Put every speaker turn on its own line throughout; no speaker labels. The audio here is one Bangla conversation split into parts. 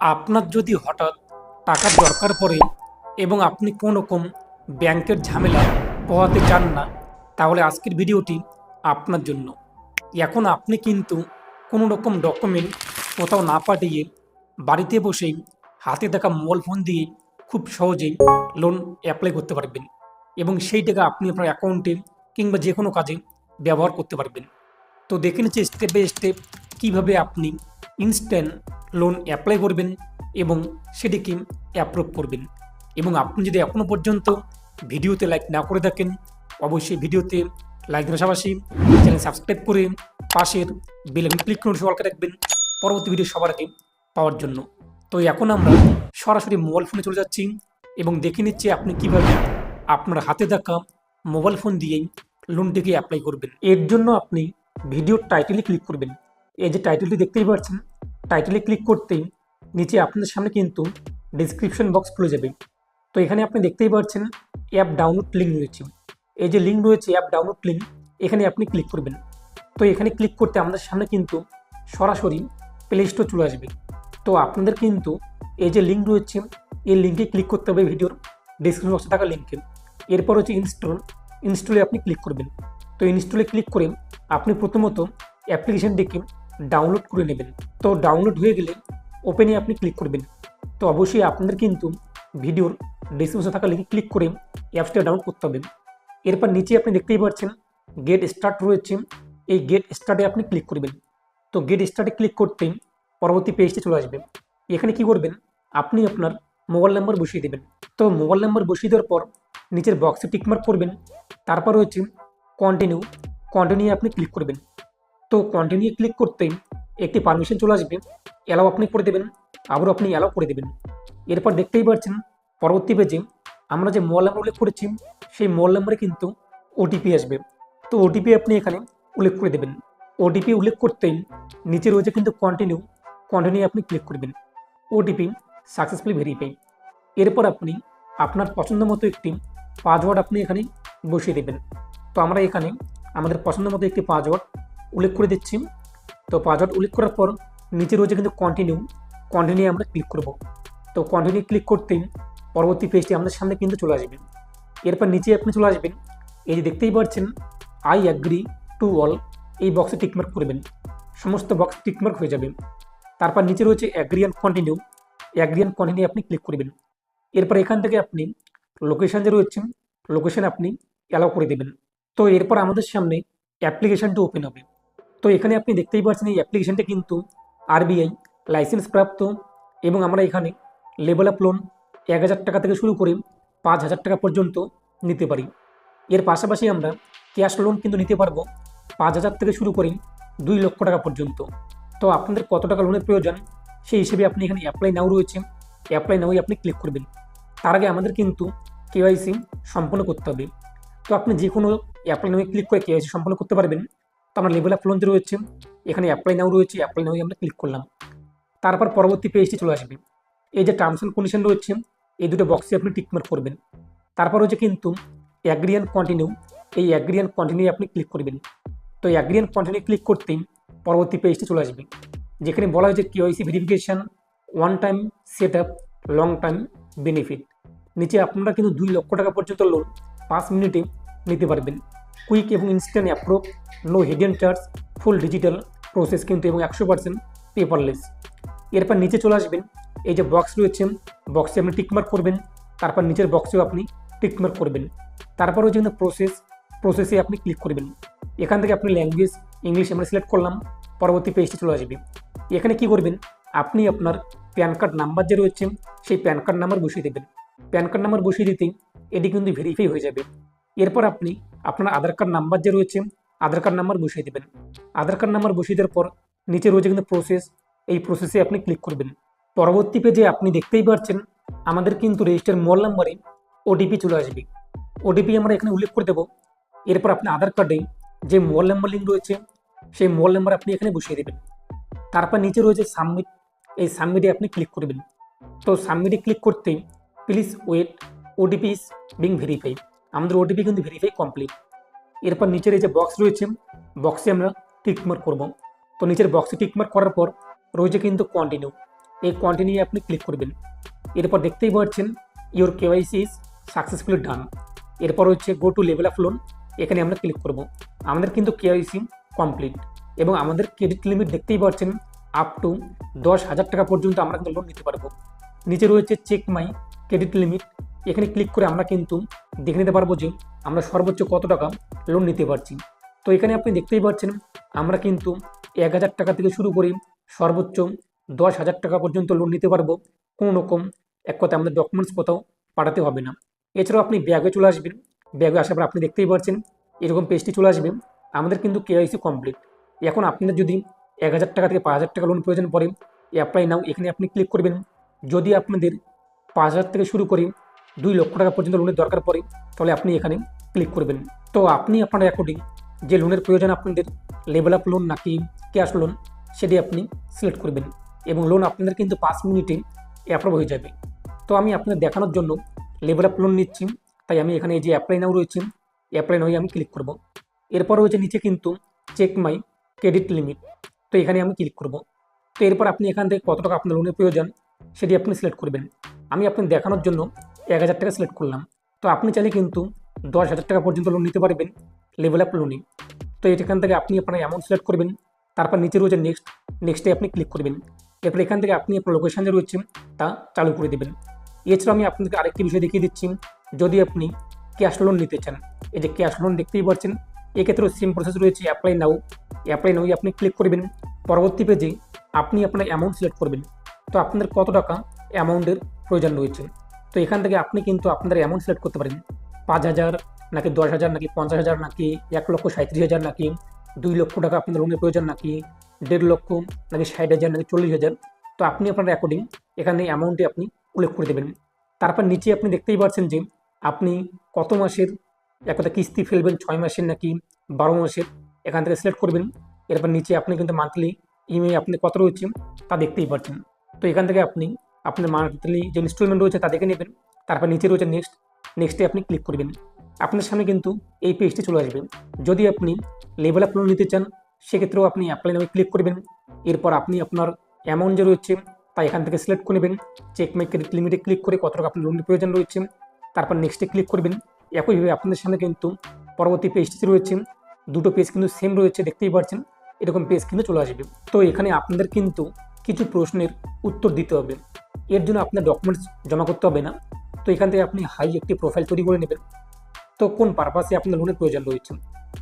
আপনার যদি হঠাৎ টাকার দরকার পড়ে এবং আপনি কোনো রকম ব্যাংকের ঝামেলা পোহাতে চান না, তাহলে আজকের ভিডিওটি আপনার জন্য। এখন আপনি কিন্তু কোনো রকম ডকুমেন্ট কোথাও না পাঠিয়ে বাড়িতে বসেই হাতে থাকা মোবাইল ফোন দিয়ে খুব সহজেই লোন অ্যাপ্লাই করতে পারবেন এবং সেই টাকা আপনি আপনার অ্যাকাউন্টে কিংবা যে কোনো কাজে ব্যবহার করতে পারবেন। তো দেখে নিচ্ছে স্টেপ বাই স্টেপ কীভাবে আপনি ইনস্ট্যান্ট লোন অ্যাপ্লাই করবেন এবং সেটিকে অ্যাপ্রুভ করবেন। এবং আপনি যদি এখনও পর্যন্ত ভিডিওতে লাইক না করে থাকেন, অবশ্যই ভিডিওতে লাইক পাশাপাশি চ্যানেল সাবস্ক্রাইব করে পাশের বেল আইকন ক্লিক করে সবাইকে রাখবেন পরবর্তী ভিডিও সবার আগে পাওয়ার জন্য। তো এখন আমরা সরাসরি মোবাইল ফোনে চলে যাচ্ছি এবং দেখে নিচ্ছি আপনি কীভাবে আপনার হাতে থাকা মোবাইল ফোন দিয়েই লোনটিকে অ্যাপ্লাই করবেন। এর জন্য আপনি ভিডিওর টাইটেলে ক্লিক করবেন। এই যে টাইটেলটি দেখতেই পাচ্ছেন টাইটেলে ক্লিক করতেই নিচে আপনাদের সামনে কিন্তু ডিসক্রিপশন বক্স খুলে যাবে। তো এখানে আপনি দেখতেই পাচ্ছেন অ্যাপ ডাউনলোড লিঙ্ক রয়েছে। এই যে লিঙ্ক রয়েছে অ্যাপ ডাউনলোড লিঙ্ক এখানে আপনি ক্লিক করবেন। তো এখানে ক্লিক করতে আমাদের সামনে কিন্তু সরাসরি প্লে স্টোর চলে আসবে। তো আপনাদের কিন্তু এই যে লিঙ্ক রয়েছে, এই লিঙ্কে ক্লিক করতে হবে ভিডিওর ডিসক্রিপশন বক্সে থাকা লিঙ্কে এরপর হচ্ছে ইনস্টল ইনস্টলে আপনি ক্লিক করবেন। তো ইনস্টলে ক্লিক করে আপনি প্রথমত অ্যাপ্লিকেশনটিকে ডাউনলোড করে নেবেন। তো ডাউনলোড হয়ে গেলে ওপেনে আপনি ক্লিক করবেন। তো অবশ্যই আপনাদের কিন্তু ভিডিওর ডিসক্রিপশনে থাকা লিঙ্কে ক্লিক করে অ্যাপসটা ডাউনলোড করতে হবে। এরপর নিচে আপনি দেখতেই পাচ্ছেন গেট স্টার্ট রয়েছে। এই গেট স্টার্টে আপনি ক্লিক করবেন। তো গেট স্টার্টে ক্লিক করতেই পরবর্তী পেজটি চলে আসবে। এখানে কি করবেন? আপনি আপনার মোবাইল নাম্বার বসিয়ে দেবেন। তো মোবাইল নাম্বার বসিয়ে দেওয়ার পর নিচের বক্সে টিকমার্ক করবেন। তারপর হচ্ছে কন্টিনিউ কন্টিনিউ আপনি ক্লিক করবেন। তো কন্টিনিউ ক্লিক করতেই একটি পারমিশন চলে আসবে। অ্যালাও আপনি করে দেবেন, আবারও আপনি অ্যালাও করে দেবেন। এরপর দেখতেই পাচ্ছেন, পরবর্তী পেজে আমরা যে মোবাইল নাম্বার উল্লেখ করেছি, সেই মোবাইল নাম্বারে কিন্তু ওটিপি আসবে। তো ওটিপি আপনি এখানে উল্লেখ করে দেবেন। ওটিপি উল্লেখ করতেই নিচে রয়েছে কিন্তু কন্টিনিউ কন্টিনিউ আপনি ক্লিক করবেন ওটিপি সাকসেসফুলি ভেরিফাই এরপর আপনি আপনার পছন্দ মতো একটি পাসওয়ার্ড আপনি এখানে বসিয়ে দেবেন। তো আমরা এখানে আমাদের পছন্দ মতো একটি পাসওয়ার্ড উল্লেখ করে দিচ্ছি। তো পাসওয়ার্ড উল্লেখ করার পর নিচে রয়েছে কিন্তু কন্টিনিউ কন্টিনিউ আমরা ক্লিক করব। তো কন্টিনিউ ক্লিক করতেই পরবর্তী পেজটি আমাদের সামনে কিন্তু চলে আসবে। এরপর নিচে আপনি চলে আসবেন। এই যে দেখতেই পাচ্ছেন আই অ্যাগ্রি টু অল এই বক্সে টিকমার্ক করবেন। সমস্ত বক্স টিকমার্ক হয়ে যাবে। তারপর নিচে রয়েছে agree and continue agree and continue আপনি ক্লিক করবেন। এরপর এখান থেকে আপনি লোকেশান যে রয়েছে লোকেশান আপনি অ্যালাউ করে দেবেন। তো এরপর আমাদের সামনে অ্যাপ্লিকেশানটি ওপেন হবে। তো এখানে আপনি দেখতেই পাচ্ছেন এই অ্যাপ্লিকেশানটা কিন্তু আরবিআই লাইসেন্স প্রাপ্ত এবং আমরা এখানে লেভেল আপ লোন এক হাজার টাকা থেকে শুরু করে পাঁচ হাজার টাকা পর্যন্ত নিতে পারি। এর পাশাপাশি আমরা ক্যাশ লোন কিন্তু নিতে পারব পাঁচ হাজার থেকে শুরু করে দুই লক্ষ টাকা পর্যন্ত। তো আপনাদের কত টাকা লোনের প্রয়োজন সেই হিসেবে আপনি এখানে অ্যাপ্লাই নাও রয়েছে। অ্যাপ্লাই নাওই আপনি ক্লিক করবেন। তার আগে আমাদের কিন্তু কেওয়াইসি সম্পন্ন করতে হবে। তো আপনি যে কোনো অ্যাপ্লাই নাও ক্লিক করে কেওয়াইসি সম্পন্ন করতে পারবেন। তো আমরা লেভেল আপ লোন যে রয়েছে। এখানে অ্যাপ্লাই নাও রয়েছে অ্যাপ্লাই নাওই আমরা ক্লিক করলাম। তারপর পরবর্তী পেজটি চলে আসবে। এই যে টার্মস অ্যান্ড কন্ডিশন রয়েছে, এই দুটো বক্সে আপনি টিকমার্ক করবেন। তারপর হচ্ছে কিন্তু অ্যাগ্রিয়ান কন্টিনিউ এই অ্যাগ্রিয়ান কন্টিনিউ আপনি ক্লিক করবেন। তো অ্যাগ্রিয়ান কন্টিনিউ ক্লিক করতেই পরবর্তী পেজটি চলে আসবে। যেখানে বলা হয়েছে KYC verification one time set up long time benefit নিচে আপনারা কিন্তু দুই লক্ষ টাকা পর্যন্ত লোন পাঁচ মিনিটে নিতে পারবেন। কুইক এবং instant approve no hidden charge full digital process কিন্তু এবং একশো পার্সেন্ট পেপারলেস এরপর নিচে চলে আসবেন, এই যে বক্স রয়েছে বক্সে আপনি টিকমার্ক করবেন, তারপর নিচের বক্সেও আপনি টিকমার্ক করবেন। তারপর হচ্ছে কিন্তু প্রসেস প্রসেসে আপনি ক্লিক করবেন। এখান থেকে আপনি ল্যাঙ্গুয়েজ ইংলিশ আমরা সিলেক্ট করলাম, পরবর্তী পেজটি চলে আসবে। এখানে কি করবেন, আপনি আপনার প্যান কার্ড নাম্বার যে রয়েছে, সেই প্যান কার্ড নাম্বার বসিয়ে দেবেন। প্যান কার্ড নাম্বার বসিয়ে দিতেই এটি কিন্তু ভেরিফাই হয়ে যাবে। এরপর আপনি আপনার আধার কার্ড নাম্বার যে রয়েছে, আধার কার্ড নাম্বার বসিয়ে দেবেন। আধার কার্ড নাম্বার বসিয়ে দেওয়ার পর নিচে রয়েছে কিন্তু প্রসেস এই প্রসেসে আপনি ক্লিক করবেন। পরবর্তী পেজে আপনি দেখতেই পাচ্ছেন, আমাদের কিন্তু রেজিস্টার মোবাইল নাম্বারে ওটিপি চলে আসবে। ওটিপি আমরা এখানে উল্লেখ করে দেবো। এরপর আপনি আধার কার্ডে যে মোবাইল নাম্বার লিঙ্ক রয়েছে, সেই মোবাইল নাম্বার আপনি এখানে বসিয়ে দেবেন। তারপর নিচে রয়েছে সাবমিট এই সাবমিটে আপনি ক্লিক করবেন। তো সাবমিটে ক্লিক করতে please wait OTP is being verify আমাদের ওটিপি কিন্তু ভেরিফাই কমপ্লিট এরপর নিচের এই যে বক্স রয়েছে বক্সে আমরা টিকমার্ক করব। তো নিচের বক্সে টিকমার্ক করার পর রয়েছে কিন্তু কন্টিনিউ এই কন্টিনিউ আপনি ক্লিক করবেন। এরপর দেখতেই পাচ্ছেন your KYC is successfully done এরপর হচ্ছে go to level of loan এখানে আমরা ক্লিক করব। আমাদের কিন্তু কেওয়াইসি কমপ্লিট এবং আমাদের ক্রেডিট লিমিট দেখতেই পাচ্ছেন আপ টু দশ হাজার টাকা পর্যন্ত আমরা কিন্তু লোন নিতে পারব। নিচে রয়েছে চেক মাই ক্রেডিট লিমিট এখানে ক্লিক করে আমরা কিন্তু দেখে নিতে পারব যে আমরা সর্বোচ্চ কত টাকা লোন নিতে পারছি। তো এখানে আপনি দেখতেই পাচ্ছেন, আমরা কিন্তু এক হাজার টাকা থেকে শুরু করি সর্বোচ্চ দশ হাজার টাকা পর্যন্ত লোন নিতে পারব। কোনো রকম এক কথা আমাদের ডকুমেন্টস কোথাও পাঠাতে হবে না। এছাড়াও আপনি ব্যাগে চলে আসবেন। ব্যাগে আসার পর আপনি দেখতেই পাচ্ছেন, এরকম পেজটি চলে আসবে। আমাদের কিন্তু কেআইসি কমপ্লিট এখন আপনাদের যদি এক হাজার টাকা থেকে পাঁচ হাজার টাকা লোন প্রয়োজন পড়ে অ্যাপ্লাই নাও এখানে আপনি ক্লিক করবেন। যদি আপনাদের পাঁচ হাজার থেকে শুরু করে দুই লক্ষ টাকা পর্যন্ত লোনের দরকার পড়ে, তাহলে আপনি এখানে ক্লিক করবেন। তো আপনি আপনার অ্যাকর্ডিং যে লোনের প্রয়োজন আপনাদের লেভেল আপ লোন নাকি ক্যাশ লোন সেটি আপনি সিলেক্ট করবেন এবং লোন আপনাদের কিন্তু পাঁচ মিনিটে অ্যাপ্রুভ হয়ে যাবে। তো আমি আপনাদের দেখানোর জন্য লেভেল আপ লোন নিচ্ছি, তাই আমি এখানে যে অ্যাপ্লাই নাও রয়েছে অ্যাপ্লাই নাও আমি ক্লিক করব। এরপর রয়েছে নিচে কিন্তু চেক মাই ক্রেডিট লিমিট তো এখানে আমি ক্লিক করব। তো এরপর আপনি এখান থেকে কত টাকা আপনার লোনের প্রয়োজন, সেটি আপনি সিলেক্ট করবেন। আমি আপনাকে দেখানোর জন্য এক হাজার টাকা সিলেক্ট করলাম। তো আপনি চাইলে কিন্তু দশ হাজার টাকা পর্যন্ত লোন নিতে পারবেন লেভেল আপ লোনে তো এখান থেকে আপনি আপনার অ্যামাউন্ট সিলেক্ট করবেন, তারপর নিচে রয়েছে নেক্সট নেক্সটে আপনি ক্লিক করবেন। এরপর এখান থেকে আপনি আপনার লোকেশান যে রয়েছে, তা চালু করে দেবেন। এছাড়াও আমি আপনাদেরকে আরেকটি বিষয় দেখিয়ে দিচ্ছি, যদি আপনি ক্যাশ লোন নিতে চান। এই যে ক্যাশ লোন দেখতেই পাচ্ছেন, এক্ষেত্রেও সেম প্রসেস রয়েছে অ্যাপ্লাই নাও অ্যাপ্লাই নাও আপনি ক্লিক করবেন। পরবর্তী পেজে আপনি আপনার অ্যামাউন্ট সিলেক্ট করবেন। তো আপনাদের কত টাকা অ্যামাউন্টের প্রয়োজন রয়েছে? তো এখান থেকে আপনি কিন্তু আপনাদের অ্যামাউন্ট সিলেক্ট করতে পারেন। পাঁচ হাজার নাকি দশ হাজার নাকি পঞ্চাশ হাজার নাকি এক লক্ষ সাঁত্রিশ হাজার নাকি দুই লক্ষ টাকা আপনাদের লোনের প্রয়োজন নাকি দেড় লক্ষ নাকি ষাট হাজার নাকি চল্লিশ হাজার। তো আপনি আপনার অ্যাকর্ডিং এখানে অ্যামাউন্টে আপনি উল্লেখ করে দেবেন। তারপর নিচে আপনি দেখতেই পাচ্ছেন যে আপনি কত মাসের, এক কথা কিস্তি ফেলবেন, ছয় মাসের নাকি বারো মাসের, এখান থেকে সিলেক্ট করবেন। এরপর নিচে আপনি কিন্তু মান্থলি ইএমআই আপনি কত রয়েছে তা দেখতেই পাচ্ছেন। তো এখান থেকে আপনি আপনার মান্থলি যে ইনস্টলমেন্ট রয়েছে তাদেরকে নেবেন তারপর নিচে রয়েছে নেক্সট নেক্সটে আপনি ক্লিক করবেন। আপনার সামনে কিন্তু এই পেজটি চলে আসবে। যদি আপনি লেভেল আপ লোন নিতে চান, সেক্ষেত্রেও আপনি অ্যাপ্লাই নামে ক্লিক করবেন। এরপর আপনি আপনার অ্যামাউন্ট যে রয়েছে, তা এখান থেকে সিলেক্ট করে নেবেন। চেক মাই ক্রেডিট লিমিটে ক্লিক করে কত টাকা আপনার লোনের প্রয়োজন রয়েছে। তারপর নেক্সটে ক্লিক করবেন। একইভাবে আপনাদের সামনে কিন্তু পরবর্তী পেজটি রয়েছে। দুটো পেজ কিন্তু সেম রয়েছে, দেখতেই পাচ্ছেন। এরকম পেজ কিন্তু চলে আসবে। তো এখানে আপনাদের কিন্তু কিছু প্রশ্নের উত্তর দিতে হবে। এর জন্য আপনার ডকুমেন্টস জমা করতে হবে না। তো এখান থেকে আপনি হাই একটি প্রোফাইল তৈরি করে নেবেন। তো কোন পারপাসে আপনার লোনের প্রয়োজন রয়েছে?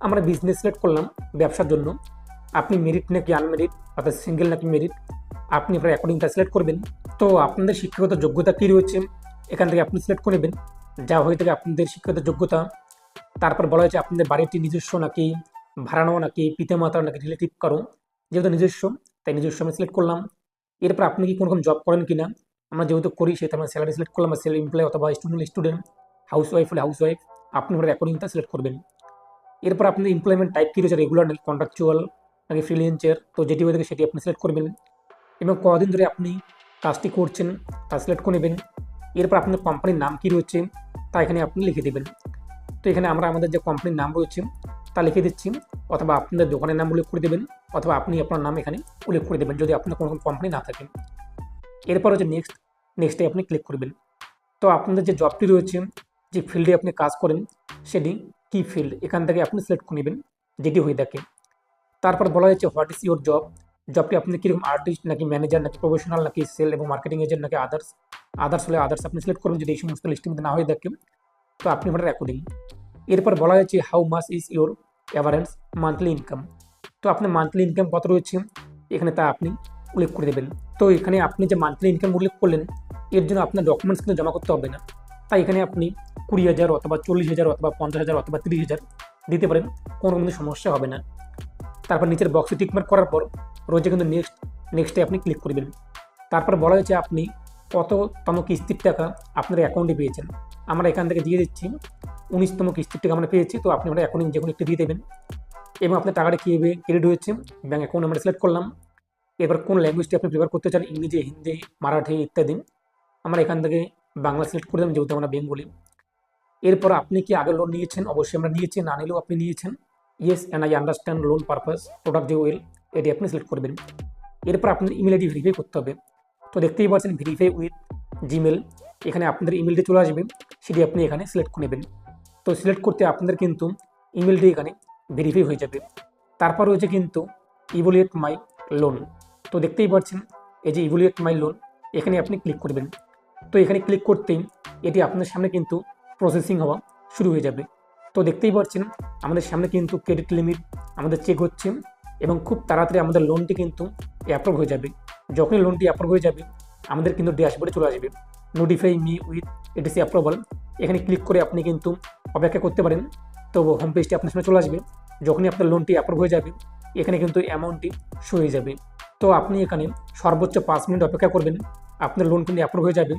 আমরা বিজনেস সিলেক্ট করলাম ব্যবসার জন্য। আপনি মেরিট নাকি আনমেরিট অর্থাৎ সিঙ্গেল নাকি মেরিট আপনি আপনার অ্যাকর্ডিংটা সিলেক্ট করবেন। তো আপনাদের শিক্ষাগত যোগ্যতা কী রয়েছে? এখান থেকে আপনি সিলেক্ট করে নেবেন। যা হয়ে থাকে আপনাদের শিক্ষাগত যোগ্যতা। তারপর বলা হয়েছে আপনাদের বাড়িটি নিজস্ব নাকি ভাড়ানো নাকি পিতামাতার নাকি রিলেটিভ কারও। যেহেতু নিজস্ব, তাই নিজস্ব আমি সিলেক্ট করলাম। এরপর আপনি কি কোনো রকম জব করেন কি না আমরা যেহেতু করি সেটা আমরা স্যালারি সিলেক্ট করলাম সেল এমপ্লয় অথবা স্টুডেন্ট স্টুডেন্ট হাউস ওয়াইফ হলে হাউস ওয়াইফ আপনি আপনার অ্যাকর্ডিংটা সিলেক্ট করবেন। এরপর আপনাদের এমপ্লয়মেন্ট টাইপ কী রয়েছে রেগুলার কন্ট্রাকচুয়াল নাকি ফ্রিলেন্সার তো যেটি হয়ে থাকে সেটি আপনি সিলেক্ট করবেন। এবং কদিন ধরে আপনি কাজটি করছেন, তা সিলেক্ট করে নেবেন। এরপর আপনার কোম্পানির নাম কী রয়েছে, তা এখানে আপনি লিখে দেবেন। তো এখানে আমরা আমাদের যে কোম্পানির নাম রয়েছে, তা লিখে দিচ্ছি, অথবা আপনাদের দোকানের নাম উল্লেখ করে দেবেন, অথবা আপনি আপনার নাম এখানে উল্লেখ করে দেবেন, যদি আপনার কোনো কোম্পানি না থাকে। এরপর হচ্ছে নেক্সট নেক্সটে আপনি ক্লিক করবেন। তো আপনাদের যে জবটি রয়েছে, যে ফিল্ডে আপনি কাজ করেন, সেটি কি ফিল্ড এখান থেকে আপনি সিলেক্ট করে নেবেন, যেটি হয়ে থাকে। তারপর বলা হয়েছে হোয়াট ইজ ইউর জব জবটি আপনি কীরকম আর্টিস্ট নাকি ম্যানেজার নাকি প্রফেশনাল নাকি সেল এবং মার্কেটিং এজেন্ট নাকি আদার্স আদার্স হলে আদার্স আপনি সিলেক্ট করবেন, যদি এই সমস্ত মধ্যে না হয়ে থাকে। তো আপনি আপনার অ্যাকর্ডিং এরপর বলা হয়েছে how much is your average monthly income তো আপনার মান্থলি ইনকাম কত রয়েছে? এখানে তা আপনি উল্লেখ করে দেবেন। তো এখানে আপনি যে মান্থলি ইনকাম উল্লেখ করলেন এর জন্য আপনার ডকুমেন্টস কিন্তু জমা করতে হবে না। তাই এখানে আপনি কুড়ি হাজার অথবা চল্লিশ হাজার অথবা পঞ্চাশ হাজার অথবা তিরিশ হাজার দিতে পারেন, কোনো কিন্তু সমস্যা হবে না। তারপর নিচের বক্সে টিকমার্ক করার পর রয়েছে কিন্তু নেক্সট নেক্সটে আপনি ক্লিক করবেন। তারপর বলা হয়েছে আপনি কততম কিস্তির টাকা আপনার অ্যাকাউন্টে পেয়েছেন। আমরা এখান থেকে দিয়ে দিচ্ছি, উনিশতম কিস্তির টাকা আমরা পেয়েছি, তো আপনি আমরা অ্যাকাউন্টে যে কোনো একটু দিয়ে দেবেন। এবং আপনার টাকাটা কীভাবে ক্রেডিট হয়েছে ব্যাঙ্ক অ্যাকাউন্ট আমরা সিলেক্ট করলাম। এবার কোন ল্যাঙ্গুয়েজটি আপনি প্রিফার করতে চান, ইংরেজি, হিন্দি, মারাঠি ইত্যাদি। আমরা এখান থেকে বাংলা সিলেক্ট করে দেবেন যেহেতু আমরা বেঙ্গলি এরপর আপনি কি আগে লোন নিয়েছেন? অবশ্যই আমরা নিয়েছি, না নিলেও আপনি নিয়েছেন। Yes and I understand loan purpose product যে ওয়েল এটি আপনি সিলেক্ট করবেন এরপর আপনার ইমেল আইডি ভেরিফাই করতে হবে। তো দেখতেই পাচ্ছেন ভেরিফাই উইথ জিমেল এখানে আপনাদের ইমেলটি চলে আসবে, সেটি আপনি এখানে সিলেক্ট করে নেবেন। তো সিলেক্ট করতে আপনাদের কিন্তু ইমেলটি এখানে ভেরিফাই হয়ে যাবে। তারপর রয়েছে কিন্তু ইভলিউট মাই লোন তো দেখতেই পাচ্ছেন, এই যে ইভলিউট মাই লোন এখানে আপনি ক্লিক করবেন তো এখানে ক্লিক করতেই এটি আপনার সামনে কিন্তু প্রসেসিং হওয়া শুরু হয়ে যাবে। তো দেখতেই পাচ্ছেন, আমাদের সামনে কিন্তু ক্রেডিট লিমিট আমাদের চেক হচ্ছে এবং খুব তাড়াতাড়ি আমাদের লোনটি কিন্তু অ্যাপ্রুভ হয়ে যাবে। যখনই লোনটি অ্যাপ্রুভ হয়ে যাবে, আমাদের কিন্তু ড্যাশবোর্ডে চলে আসবে। Notify me with ATC approval এখানে ক্লিক করে আপনি কিন্তু অপেক্ষা করতে পারেন, তো হোম পেজটি আপনার সামনে চলে আসবে। যখনই আপনার লোনটি অ্যাপ্রুভ হয়ে যাবে, এখানে কিন্তু অ্যামাউন্টটি শো হয়ে যাবে। তো আপনি এখানে সর্বোচ্চ পাঁচ মিনিট অপেক্ষা করবেন। আপনার লোন কিন্তু অ্যাপ্রুভ হয়ে যাবে।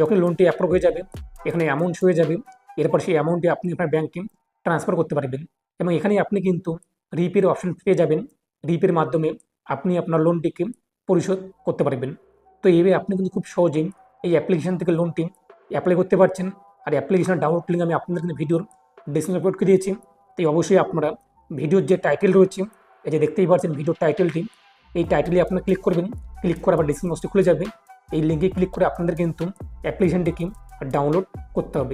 যখন লোনটি অ্যাপ্রুভ হয়ে যাবে, এখানে অ্যামাউন্ট হয়ে যাবে। এরপর সেই অ্যামাউন্টটি আপনি আপনার ব্যাংকে ট্রান্সফার করতে পারবেন। এবং এখানে আপনি কিন্তু রিপের অপশন পেয়ে যাবেন। রিপের মাধ্যমে আপনি আপনার লোনটিকে পরিশোধ করতে পারবেন। তো এইভাবে আপনি কিন্তু খুব সহজেই এই অ্যাপ্লিকেশন থেকে লোনটি অ্যাপ্লাই করতে পারছেন। আর অ্যাপ্লিকেশন ডাউনলোড লিঙ্ক আমি আপনাদের ভিডিওর ডিসক্রিপশন আপলোড করে দিয়েছি। তাই অবশ্যই আপনারা ভিডিওর যে টাইটেল রয়েছে, এই যে দেখতেই পাচ্ছেন ভিডিওর টাইটেলটি এই টাইটেলে আপনারা ক্লিক করবেন। ক্লিক করে আবার ডিসক্রিপশন খুলে যাবে। এই লিঙ্কে ক্লিক করে আপনাদের কিন্তু অ্যাপ্লিকেশনটিকে ডাউনলোড করতে হবে।